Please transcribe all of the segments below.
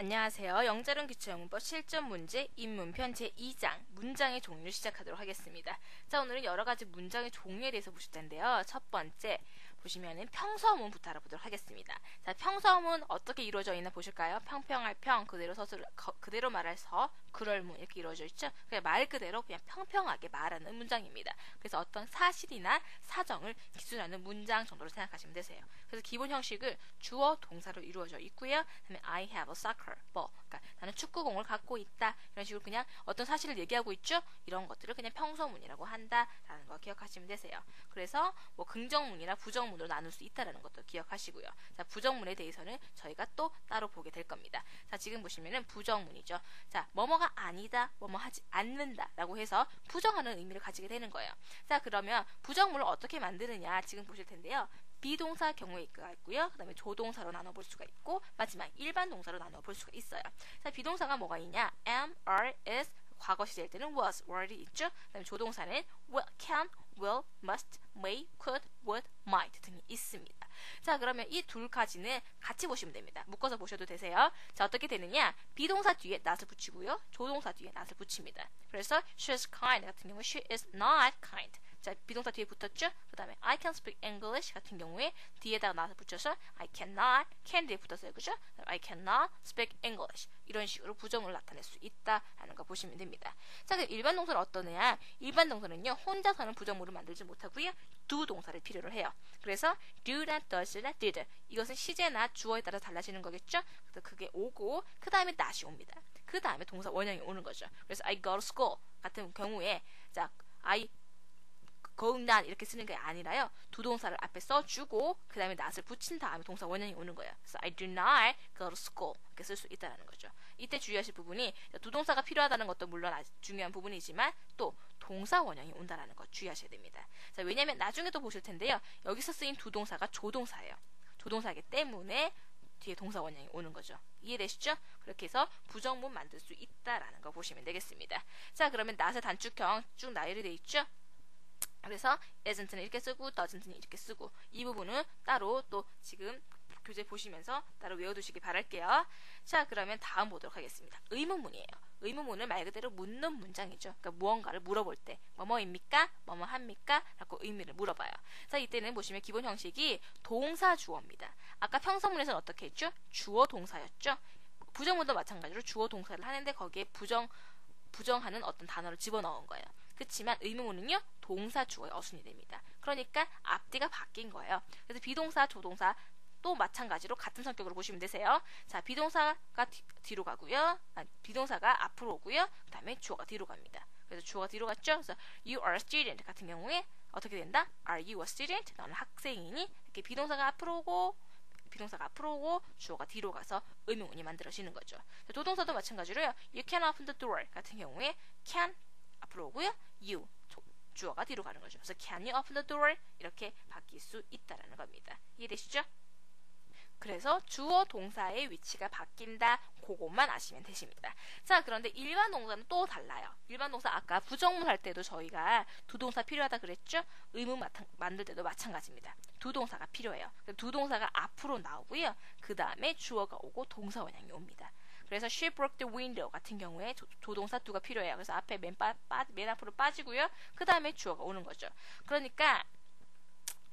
안녕하세요. 영자론 기초영문법 실전 문제 인문편 제2장 문장의 종류 시작하도록 하겠습니다. 자, 오늘은 여러 가지 문장의 종류에 대해서 보실 텐데요. 첫 번째 보시면은 평서문부터 알아보도록 하겠습니다. 자, 평서문 어떻게 이루어져 있나 보실까요? 평평할 평 그대로 서술 그대로 말해서 그럴문 이렇게 이루어져 있죠. 그냥 말 그대로 그냥 평평하게 말하는 문장입니다. 그래서 어떤 사실이나 사정을 기술하는 문장 정도로 생각하시면 되세요. 그래서 기본 형식을 주어 동사로 이루어져 있고요. 그다음에 I have a soccer ball. 그러니까 나는 축구공을 갖고 있다. 이런 식으로 그냥 어떤 사실을 얘기하고 있죠. 이런 것들을 그냥 평서문이라고 한다라는 거 기억하시면 되세요. 그래서 뭐 긍정문이나 부정문으로 나눌 수 있다라는 것도 기억하시고요. 자, 부정문에 대해서는 저희가 또 따로 보게 될 겁니다. 자, 지금 보시면은 부정문이죠. 자, 뭐뭐 가 아니다, 뭐뭐 하지 않는다 라고 해서 부정하는 의미를 가지게 되는 거예요. 자, 그러면 부정문을 어떻게 만드느냐 지금 보실 텐데요. 비동사 경우에 있고요. 그 다음에 조동사로 나눠볼 수가 있고 마지막 일반 동사로 나눠볼 수가 있어요. 자, 비동사가 뭐가 있냐? am, are, is 과거 시제일 때는 was, were이 있죠. 그 다음에 조동사는 will, can, will, must, may, could, would, might 등이 있습니다. 자, 그러면 이 둘까지는 같이 보시면 됩니다. 묶어서 보셔도 되세요. 자, 어떻게 되느냐? 비동사 뒤에 not을 붙이고요. 조동사 뒤에 not을 붙입니다. 그래서 she's kind 같은 경우 she is not kind. 자, 비동사 뒤에 붙었죠? 그 다음에 I can speak English 같은 경우에 뒤에다가 나서 붙여서 I cannot, can 뒤에 붙었어요. 그죠? I cannot speak English. 이런 식으로 부정을 나타낼 수 있다라는 거 보시면 됩니다. 자, 그럼 일반 동사는 어떠냐? 일반 동사는요, 혼자서는 부정문을 만들지 못하고요, 두 동사를 필요로 해요. 그래서 do나 does나 did. 이것은 시제나 주어에 따라 달라지는 거겠죠? 그래서 그게 오고, 그 다음에 not이 옵니다. 그 다음에 동사 원형이 오는 거죠. 그래서 I go to school 같은 경우에, 자, I 거음난 이렇게 쓰는 게 아니라요. 두 동사를 앞에 써주고 그 다음에 not을 붙인 다음에 동사 원형이 오는 거예요. 그래서 I do not go to school 이렇게 쓸 수 있다는 거죠. 이때 주의하실 부분이 두 동사가 필요하다는 것도 물론 중요한 부분이지만 또 동사 원형이 온다는 것 주의하셔야 됩니다. 자, 왜냐하면 나중에 도 보실 텐데요. 여기서 쓰인 두 동사가 조동사예요. 조동사이기 때문에 뒤에 동사 원형이 오는 거죠. 이해되시죠? 그렇게 해서 부정문 만들 수 있다라는 거 보시면 되겠습니다. 자, 그러면 not의 단축형 쭉 나열이 돼 있죠? 그래서 isn't는 이렇게 쓰고 doesn't는 이렇게 쓰고 이 부분은 따로 또 지금 교재 보시면서 따로 외워두시기 바랄게요. 자 그러면 다음 보도록 하겠습니다. 의문문이에요. 의문문은 말 그대로 묻는 문장이죠. 그러니까 무언가를 물어볼 때 뭐뭐입니까? 뭐뭐 합니까? 라고 의미를 물어봐요. 자 이때는 보시면 기본 형식이 동사 주어입니다. 아까 평서문에서는 어떻게 했죠? 주어 동사였죠. 부정문도 마찬가지로 주어 동사를 하는데 거기에 부정 부정하는 어떤 단어를 집어넣은 거예요. 그렇지만 의문문은요 동사 주어의 어순이 됩니다. 그러니까 앞뒤가 바뀐 거예요. 그래서 비동사, 조동사 또 마찬가지로 같은 성격으로 보시면 되세요. 자, 비동사가 뒤, 로 가고요. 아, 비동사가 앞으로 오고요. 그 다음에 주어가 뒤로 갑니다. 그래서 주어가 뒤로 갔죠. 그래서 you are a student 같은 경우에 어떻게 된다? are you a student? 너는 학생이니? 이렇게 비동사가 앞으로 오고 비동사가 앞으로 오고 주어가 뒤로 가서 의문문이 만들어지는 거죠. 조동사도 마찬가지로요. You can open the door 같은 경우에 can 앞으로 오고요. you 주어가 뒤로 가는 거죠. 그래서 can you open the door 이렇게 바뀔 수 있다라는 겁니다. 이해되시죠? 그래서 주어 동사의 위치가 바뀐다. 그것만 아시면 되십니다. 자, 그런데 일반 동사는 또 달라요. 일반 동사 아까 부정문 할 때도 저희가 두 동사 필요하다 그랬죠? 의문 만들 때도 마찬가지입니다. 두 동사가 필요해요. 두 동사가 앞으로 나오고요. 그 다음에 주어가 오고 동사 원형이 옵니다. 그래서 she broke the window 같은 경우에 조, 동사 두가 필요해요. 그래서 앞에 맨, 빠, 빠, 맨 앞으로 빠지고요. 그 다음에 주어가 오는 거죠. 그러니까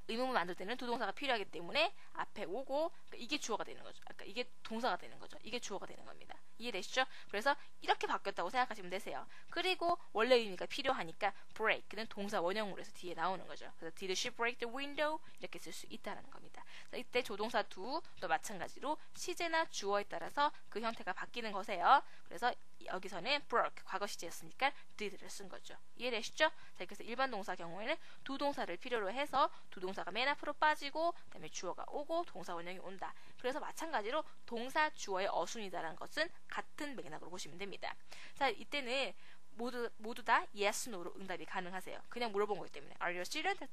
의문문 만들 때는 두 동사가 필요하기 때문에 앞에 오고 그러니까 이게 주어가 되는 거죠. 그러니까 이게 동사가 되는 거죠. 이게 주어가 되는 겁니다. 이해되시죠? 그래서 이렇게 바뀌었다고 생각하시면 되세요. 그리고 원래 의미가 필요하니까 break는 동사 원형으로 해서 뒤에 나오는 거죠. 그래서 did she break the window? 이렇게 쓸 수 있다는 겁니다. 이때 조동사 두또 마찬가지로 시제나 주어에 따라서 그 형태가 바뀌는 거세요. 그래서 여기서는 broke 과거 시제였으니까 did를 쓴 거죠. 이해되시죠? 자, 그래서 일반 동사 경우에는 두 동사를 필요로 해서 두 동사가 맨 앞으로 빠지고 그다음에 주어가 오고 동사 원형이 온다. 그래서 마찬가지로 동사 주어의 어순이다라는 것은 같은 맥락으로 보시면 됩니다. 자, 이때는 모두 모두 다 yes, no로 응답이 가능하세요. 그냥 물어본 거기 때문에 are you a student?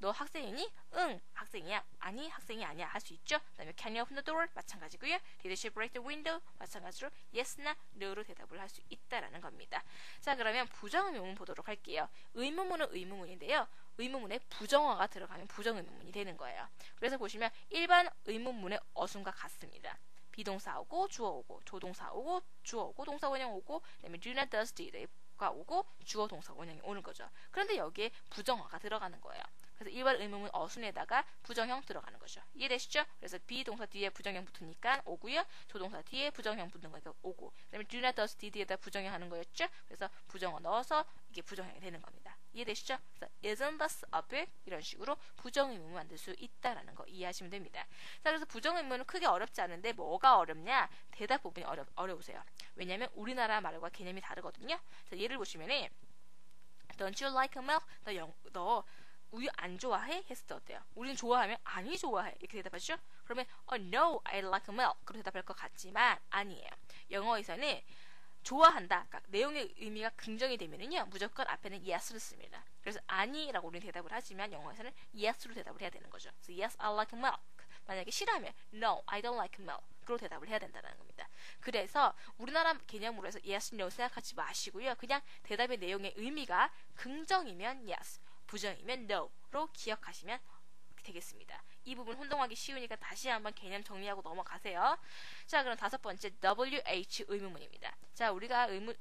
너 학생이니? 응, 학생이야. 아니, 학생이 아니야. 할 수 있죠? 그 다음에 can you open the door? 마찬가지고요. did she break the window? 마찬가지로 yes나 no로 대답을 할 수 있다라는 겁니다. 자, 그러면 부정의문문 보도록 할게요. 의문문은 의문문인데요. 의문문에 부정어가 들어가면 부정의문문이 되는 거예요. 그래서 보시면 일반 의문문의 어순과 같습니다. 비동사 오고 주어 오고 조동사 오고 주어 오고 동사 원형 오고 그다음에 do not does did가 오고 주어 동사 원형이 오는 거죠. 그런데 여기에 부정어가 들어가는 거예요. 그래서 일반 의문문 어순에다가 부정형 들어가는 거죠. 이해되시죠? 그래서 비동사 뒤에 부정형 붙으니까 오고요. 조동사 뒤에 부정형 붙는 거니까 오고. 그다음에 do not does did에다 부정형 하는 거였죠. 그래서 부정어 넣어서 이게 부정형이 되는 겁니다. 이해되시죠? 그래서 isn't this a bit 이런 식으로 부정 의문을 만들 수 있다라는 거 이해하시면 됩니다. 자, 그래서 부정 의문은 크게 어렵지 않은데 뭐가 어렵냐? 대답 부분이 어려, 어려우세요. 왜냐하면 우리나라 말과 개념이 다르거든요. 자, 예를 보시면은 Don't you like milk? 너, 영, 너 우유 안 좋아해? 했을 때 어때요? 우리는 좋아하면 아니 좋아해 이렇게 대답하죠? 그러면 oh no I like milk 그렇게 대답할 것 같지만 아니에요. 영어에서는 좋아한다. 그러니까 내용의 의미가 긍정이 되면은요 무조건 앞에는 yes를 씁니다. 그래서 아니라고 우리는 대답을 하지만 영어에서는 yes로 대답을 해야 되는 거죠. 그래서 yes I like milk. 만약에 싫어하면 no I don't like milk. 그로 대답을 해야 된다는 겁니다. 그래서 우리나라 개념으로 해서 yes, no 생각하지 마시고요. 그냥 대답의 내용의 의미가 긍정이면 yes, 부정이면 no로 기억하시면 되겠습니다. 이 부분 혼동하기 쉬우니까 다시 한번 개념 정리하고 넘어가세요. 자, 그럼 다섯 번째 WH 의문문입니다. 자, 우리가 의문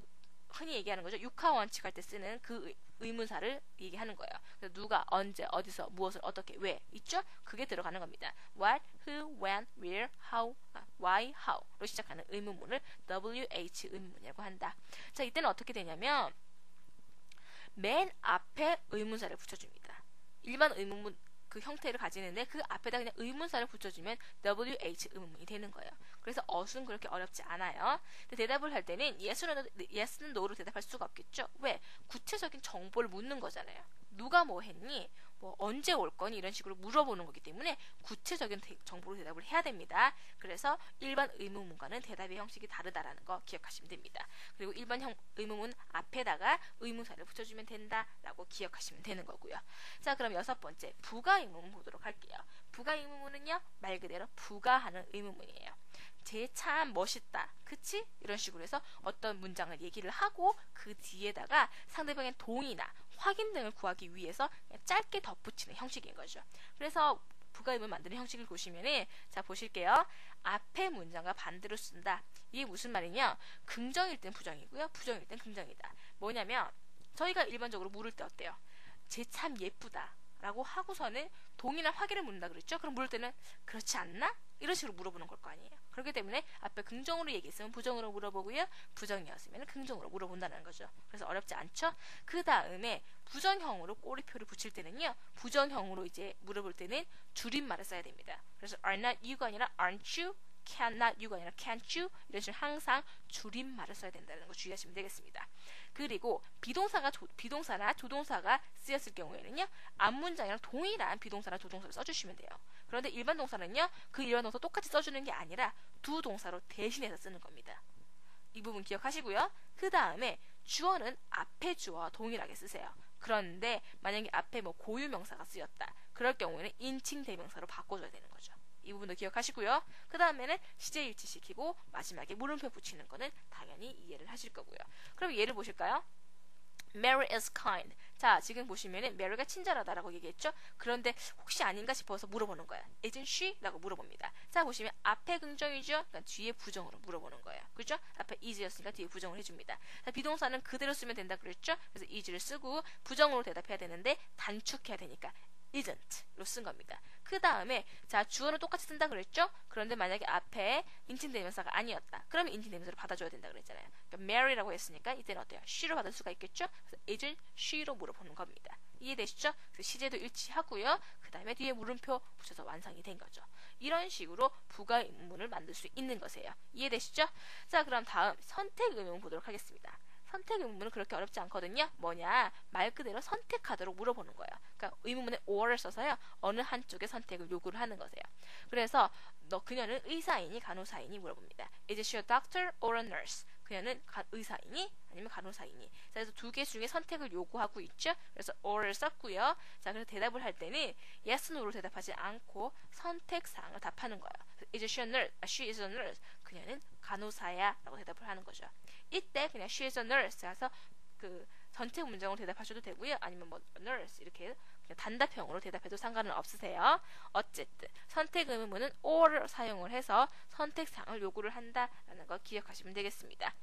흔히 얘기하는 거죠. 육하 원칙 할 때 쓰는 그 의문사를 얘기하는 거예요. 누가, 언제, 어디서, 무엇을, 어떻게, 왜 있죠? 그게 들어가는 겁니다. What, who, when, where, how, why, how로 시작하는 의문문을 WH 의문문이라고 한다. 자, 이때는 어떻게 되냐면 맨 앞에 의문사를 붙여줍니다. 일반 의문문 그 형태를 가지는데 그 앞에다 그냥 의문사를 붙여주면 WH 의문문이 되는 거예요. 그래서 어순 그렇게 어렵지 않아요. 근데 대답을 할 때는 yes는, yes는 no로 대답할 수가 없겠죠. 왜? 구체적인 정보를 묻는 거잖아요. 누가 뭐 했니? 뭐 언제 올 거니? 이런 식으로 물어보는 거기 때문에 구체적인 대, 정보로 대답을 해야 됩니다. 그래서 일반 의문문과는 대답의 형식이 다르다라는 거 기억하시면 됩니다. 그리고 일반 형, 의문문 앞에다가 의문사를 붙여주면 된다라고 기억하시면 되는 거고요. 자, 그럼 여섯 번째 부가 의문문 보도록 할게요. 부가 의문문은요 말 그대로 부가하는 의문문이에요. 쟤참 멋있다. 그치? 이런 식으로 해서 어떤 문장을 얘기를 하고 그 뒤에다가 상대방의 동의나 확인 등을 구하기 위해서 짧게 덧붙이는 형식인 거죠. 그래서 부가음을 만드는 형식을 보시면은 자 보실게요. 앞에 문장과 반대로 쓴다. 이게 무슨 말이냐? 긍정일 땐 부정이고요. 부정일 땐 긍정이다. 뭐냐면 저희가 일반적으로 물을 때 어때요? 쟤 참 예쁘다. 라고 하고서는 동의나 확인을 묻는다 그랬죠? 그럼 물을 때는 그렇지 않나? 이런 식으로 물어보는 걸 거 아니에요. 그렇기 때문에 앞에 긍정으로 얘기했으면 부정으로 물어보고요. 부정이었으면 긍정으로 물어본다는 거죠. 그래서 어렵지 않죠? 그 다음에 부정형으로 꼬리표를 붙일 때는요. 부정형으로 이제 물어볼 때는 줄임말을 써야 됩니다. 그래서 are not you가 아니라 aren't you cannot you가 아니라 can't you 이런 식으로 항상 줄임말을 써야 된다는 거 주의하시면 되겠습니다. 그리고 비동사가 조, 비동사나 조동사가 쓰였을 경우에는요. 앞문장이랑 동일한 비동사나 조동사를 써주시면 돼요. 그런데 일반 동사는요. 그 일반 동사 똑같이 써주는 게 아니라 두 동사로 대신해서 쓰는 겁니다. 이 부분 기억하시고요. 그 다음에 주어는 앞에 주어와 동일하게 쓰세요. 그런데 만약에 앞에 뭐 고유명사가 쓰였다. 그럴 경우에는 인칭 대명사로 바꿔줘야 되는 거죠. 이 부분도 기억하시고요. 그 다음에는 시제 일치시키고 마지막에 물음표 붙이는 거는 당연히 이해를 하실 거고요. 그럼 예를 보실까요? Mary is kind. 자, 지금 보시면은 Mary가 친절하다라고 얘기했죠? 그런데 혹시 아닌가 싶어서 물어보는 거야. Isn't she? 라고 물어봅니다. 자, 보시면 앞에 긍정이죠? 그러니까 뒤에 부정으로 물어보는 거예요. 그죠? 앞에 is였으니까 뒤에 부정을 해줍니다. 자, 비동사는 그대로 쓰면 된다 그랬죠? 그래서 is를 쓰고 부정으로 대답해야 되는데 단축해야 되니까 isn't로 쓴 겁니다. 그 다음에 자 주어는 똑같이 쓴다 그랬죠? 그런데 만약에 앞에 인칭 대명사가 아니었다. 그러면 인칭 대명사를 받아줘야 된다 그랬잖아요. 그러니까 Mary라고 했으니까 이때는 어때요? she로 받을 수가 있겠죠? 그래서 isn't she로 물어보는 겁니다. 이해되시죠? 그래서 시제도 일치하고요. 그 다음에 뒤에 물음표 붙여서 완성이 된 거죠. 이런 식으로 부가 의문을 만들 수 있는 것이에요. 이해되시죠? 자 그럼 다음 선택 의문 보도록 하겠습니다. 선택 의문은 그렇게 어렵지 않거든요. 뭐냐? 말 그대로 선택하도록 물어보는 거예요. 그러니까 의문문에 or를 써서요. 어느 한쪽의 선택을 요구를 하는 거세요. 그래서 너 그녀는 의사이니 간호사이니 물어봅니다. Is she a doctor or a nurse? 그녀는 가, 의사이니 아니면 간호사이니. 자, 그래서 두 개 중에 선택을 요구하고 있죠. 그래서 or를 썼고요. 자, 그래서 대답을 할 때는 yes, no로 대답하지 않고 선택 사항을 답하는 거예요. Is she a nurse? She is a nurse. 그녀는 간호사야라고 대답을 하는 거죠. 이때 그냥 she is a nurse 해서 그 전체 문장으로 대답하셔도 되고요. 아니면 뭐 nurse 이렇게 단답형으로 대답해도 상관은 없으세요. 어쨌든 선택 의문은 or를 사용을 해서 선택사항을 요구를 한다라는 거 기억하시면 되겠습니다.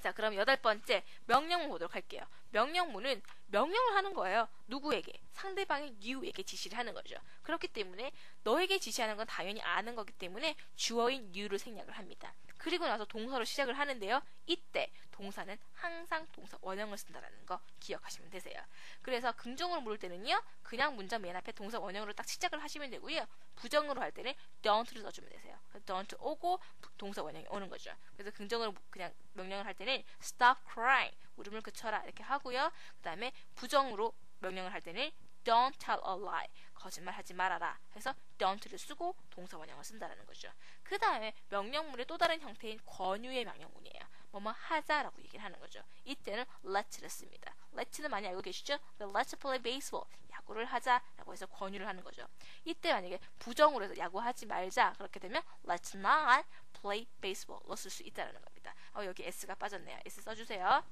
자, 그럼 여덟 번째 명령문 보도록 할게요. 명령문은 명령을 하는 거예요. 누구에게? 상대방의 you에게 지시를 하는 거죠. 그렇기 때문에 너에게 지시하는 건 당연히 아는 거기 때문에 주어인 you를 생략을 합니다. 그리고 나서 동사로 시작을 하는데요. 이때 동사는 항상 동사 원형을 쓴다라는 거 기억하시면 되세요. 그래서 긍정으로 물을 때는요. 그냥 문장 맨 앞에 동사 원형으로 딱 시작을 하시면 되고요. 부정으로 할 때는 don't를 써주면 되세요. don't 오고 동사 원형이 오는 거죠. 그래서 긍정으로 그냥 명령을 할 때는 stop crying 울음을 그쳐라 이렇게 하고요. 그 다음에 부정으로 명령을 할 때는 don't tell a lie 거짓말 하지 말아라 해서 don't를 쓰고 동사 원형을 쓴다는 거죠. 그 다음에 명령문의 또 다른 형태인 권유의 명령문이에요. 뭐뭐 하자라고 얘기를 하는 거죠. 이때는 let'를 씁니다. let'는 많이 알고 계시죠? let's play baseball. 야구를 하자라고 해서 권유를 하는 거죠. 이때 만약에 부정으로 해서 야구하지 말자 그렇게 되면 let's not play baseball로 쓸 수 있다는 겁니다. 어, 여기 s가 빠졌네요. s 써주세요.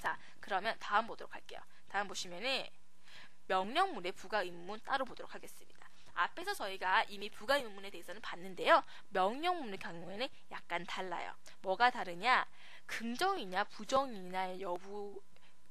자, 그러면 다음 보도록 할게요. 다음 보시면은 명령문의 부가 의문 따로 보도록 하겠습니다. 앞에서 저희가 이미 부가 의문에 대해서는 봤는데요. 명령문의 경우에는 약간 달라요. 뭐가 다르냐? 긍정이냐 부정이냐의 여부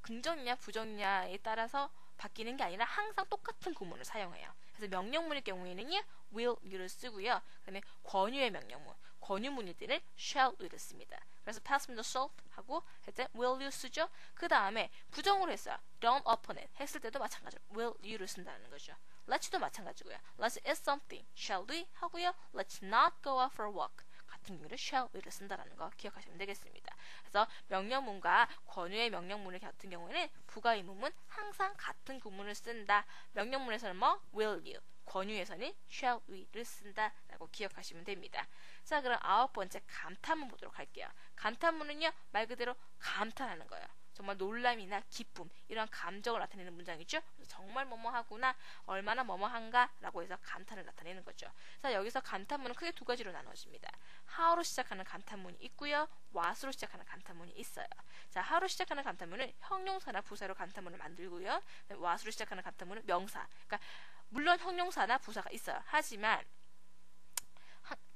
긍정이냐 부정이냐에 따라서 바뀌는 게 아니라 항상 똑같은 구문을 사용해요. 그래서 명령문의 경우에는요, will, you를 쓰고요. 그다음에 권유의 명령문, 권유문일 때는 shall, you를 씁니다. 그래서 pass me the salt 하고 할때 will you 쓰죠. 그 다음에 부정으로 했어요. don't open it 했을 때도 마찬가지로 will you를 쓴다는 거죠. let'도 마찬가지고요. let's eat something, shall we 하고요. let's not go out for a walk. 같은 경우를 shall을 쓴다라는 거 기억하시면 되겠습니다. 그래서 명령문과 권유의 명령문을 같은 경우에는 부가의문문 항상 같은 구문을 쓴다. 명령문에서는 뭐 will you, 권유에서는 shall we를 쓴다라고 기억하시면 됩니다. 자, 그럼 아홉 번째 감탄문 보도록 할게요. 감탄문은요 말 그대로 감탄하는 거예요. 정말 놀람이나 기쁨 이런 감정을 나타내는 문장이죠. 정말 뭐뭐하구나 얼마나 뭐뭐한가라고 해서 감탄을 나타내는 거죠. 자 여기서 감탄문은 크게 두 가지로 나눠집니다. how로 시작하는 감탄문이 있고요. what으로 시작하는 감탄문이 있어요. 자 how로 시작하는 감탄문은 형용사나 부사로 감탄문을 만들고요. what으로 시작하는 감탄문은 명사. 그러니까 물론 형용사나 부사가 있어요. 하지만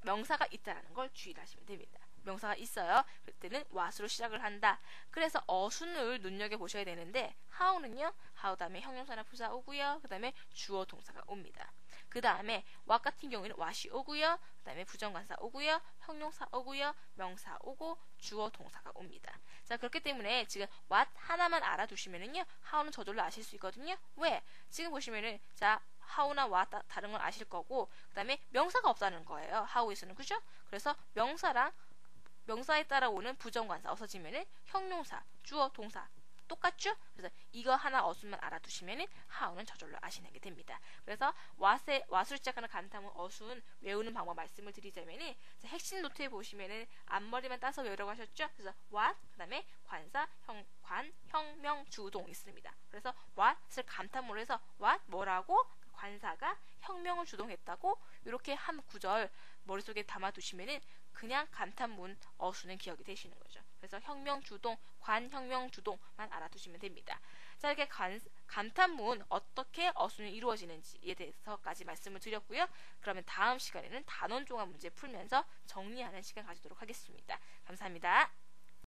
명사가 있다는 걸 주의하시면 됩니다. 명사가 있어요. 그때는 what으로 시작을 한다. 그래서 어순을 눈여겨 보셔야 되는데 how는요. how 다음에 형용사나 부사 오고요. 그 다음에 주어 동사가 옵니다. 그 다음에 what 같은 경우에는 what이 오고요. 그 다음에 부정관사 오고요. 형용사 오고요. 명사 오고 주어 동사가 옵니다. 자 그렇기 때문에 지금 what 하나만 알아두시면은요. how는 저절로 아실 수 있거든요. 왜? 지금 보시면은 자 how나 what 다른 걸 아실 거고 그 다음에 명사가 없다는 거예요. how에서는 그죠? 그래서 명사랑 명사에 따라오는 부정관사 없어지면은 형용사, 주어, 동사 똑같죠? 그래서 이거 하나 어순만 알아두시면은 how는 저절로 아시는 게 됩니다. 그래서 what에 what으로 시작하는 간탐은 어순 외우는 방법 말씀을 드리자면은 핵심 노트에 보시면은 앞머리만 따서 외우라고 하셨죠? 그래서 what 그다음에 관사, 형, 관, 혁명, 주동 있습니다. 그래서 what을 감탄문으로 해서 what 뭐라고 관사가 혁명을 주동했다고 이렇게 한 구절 머릿속에 담아두시면은 그냥 감탄문 어수는 기억이 되시는 거죠. 그래서 혁명 주동, 관혁명 주동만 알아두시면 됩니다. 자, 이렇게 간, 감탄문 어떻게 어수는 이루어지는지에 대해서까지 말씀을 드렸고요. 그러면 다음 시간에는 단원 종합 문제 풀면서 정리하는 시간 가지도록 하겠습니다. 감사합니다.